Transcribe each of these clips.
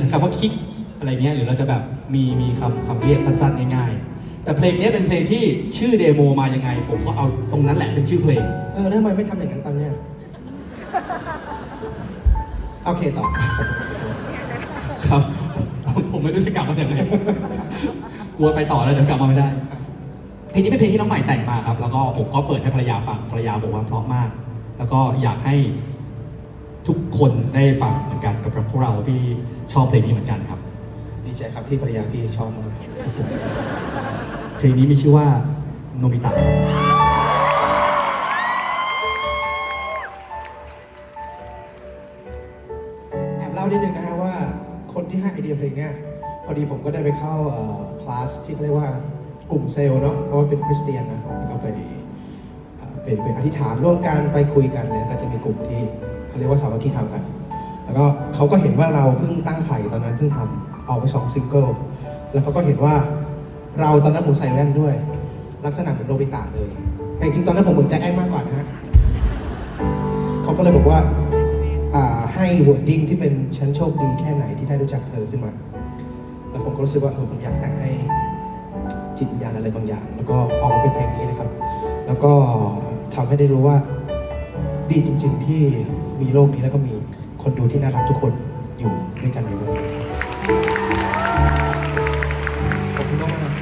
จะคำว่าคิกอะไรเงี้ยหรือเราจะแบบมีมีคำคำเรียกสั้นๆง่ายๆแต่เพลงเนี้ยเป็นเพลงที่ชื่อเดโมมายังไง ผมก็เอาตรงนั้นแหละเป็นชื่อเพลง เออแล้วทำไมไม่ทำอย่างนั้นตอนเนี้ยโอเคต่อ ครับ ผมไม่รู้จะกลับมาอย่างไรกลัวไปต่อแล้วเดี๋ยวกลับมาไม่ได้เพลงนี้เป็นเพลงที่น้องใหม่แต่งมาครับ แล้วก็ผมก็เปิดให้ภรรยาฟังภรรยาบอกว่าเพราะมาก แล้วก็อยากให้ ทุกคนได้ฟังเหมือนกันกับพวกเราที่ชอบเพลงนี้เหมือนกันครับ ดีใจครับที่ภรรยาพี่ชอบมากเพลงนี้มีชื่อว่าโนบิตะครับแอบเล่านิดนึงนะฮะว่าคนที่ให้ไอเดียเพลงเนี้ยพอดีผมก็ได้ไปเข้าเอ่อคลาสที่เขาเรียกว่ากลุ่มเซลล์เนาะเพราะว่าเป็นคริสเตียนนะแล้วก็ไปเอ่อไปไปอธิษฐานร่วมกันไปคุยกันเลยก็จะมีกลุ่มที่ เรียกว่าสามัคคีธรรมกัน แล้วก็เขาก็เห็นว่าเราเพิ่งตั้งไข่ตอนนั้นเพิ่งทำออกไปสองซิงเกิลแล้วเขาก็เห็นว่าเราตอนนั้นผมใส่แว่นด้วย ลักษณะเหมือนโนบิตะเลย แต่จริงๆตอนนั้นผมเหมือนแจ็คแอนมากกว่านะฮะเขาก็เลยบอกว่าให้ wording ที่เป็นฉันโชคดีแค่ไหนที่ได้รู้จักเธอขึ้นมา แล้วผมก็รู้สึกว่าเออผมอยากแต่งให้จิตวิญญาณอะไรบางอย่าง แล้วก็ออกมาเป็นเพลงนี้นะครับ แล้วก็ทำให้ได้รู้ว่าดีจริง ๆที่ มีโลกนี้แล้วก็มีคนดูที่น่ารักทุกคนอยู่ด้วยกันในวันนี้ครับขอบคุณมาก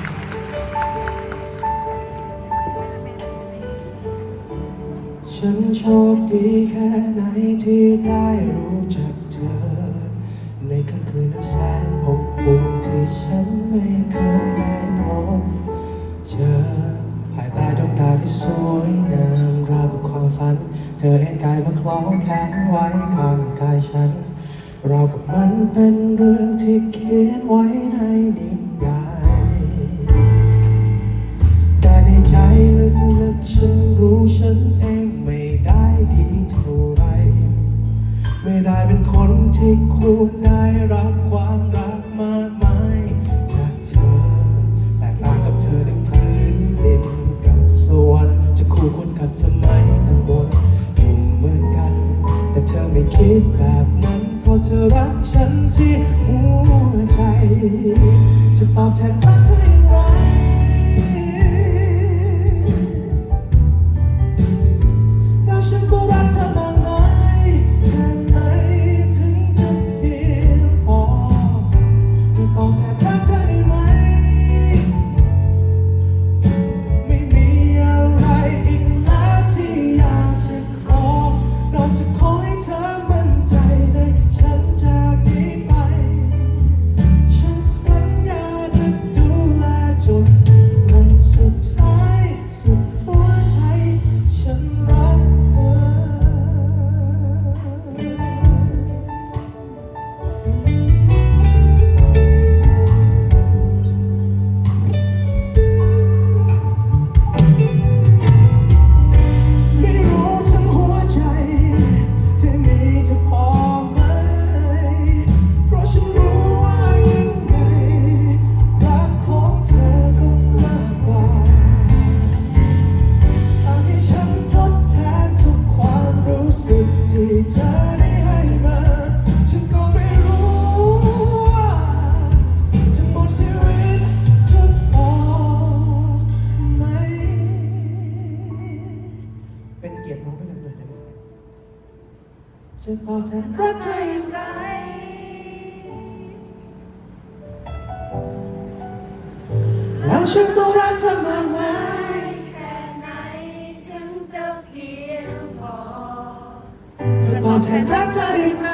ฉันโชคดีแค่ไหนที่ได้รู้จักเธอ ในค่ำคืนนั้นแสนอบอุ่นที่ฉันไม่เคยได้พบ ธอเอ็นกายมาคล้องแขนไว้ข้างกายฉัน เรากับมันเป็นเรื่องที่เขียนไว้ในนิยายแต่ในใจลึกๆฉันรู้ฉันเองไม่ได้ดีเท่าไหรไม่ได้เป็นคนที่ควรได้รับความรักมากมายจากเธอ แตกต่างกับเธอในพื้นดินกับสวรรค์จะคู่ควรกับเธอไหม จะตอบแทนรักเธอ จะตอบแทนรักเธออย่างไร แล้วฉันต้องรักเธอมากมายแค่ไหนถึงจะเพียงพอเพื่อตอบแทนรักเธอได้ไหม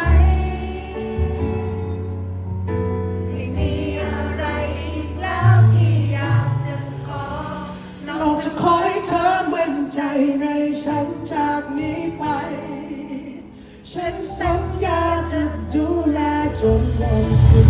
ไม่มีอะไรอีกแล้วที่อยากจะขอ เราจะขอให้เธอมั่นใจในฉันใจ ฉันสัญญาจะดูแลจนวันสุด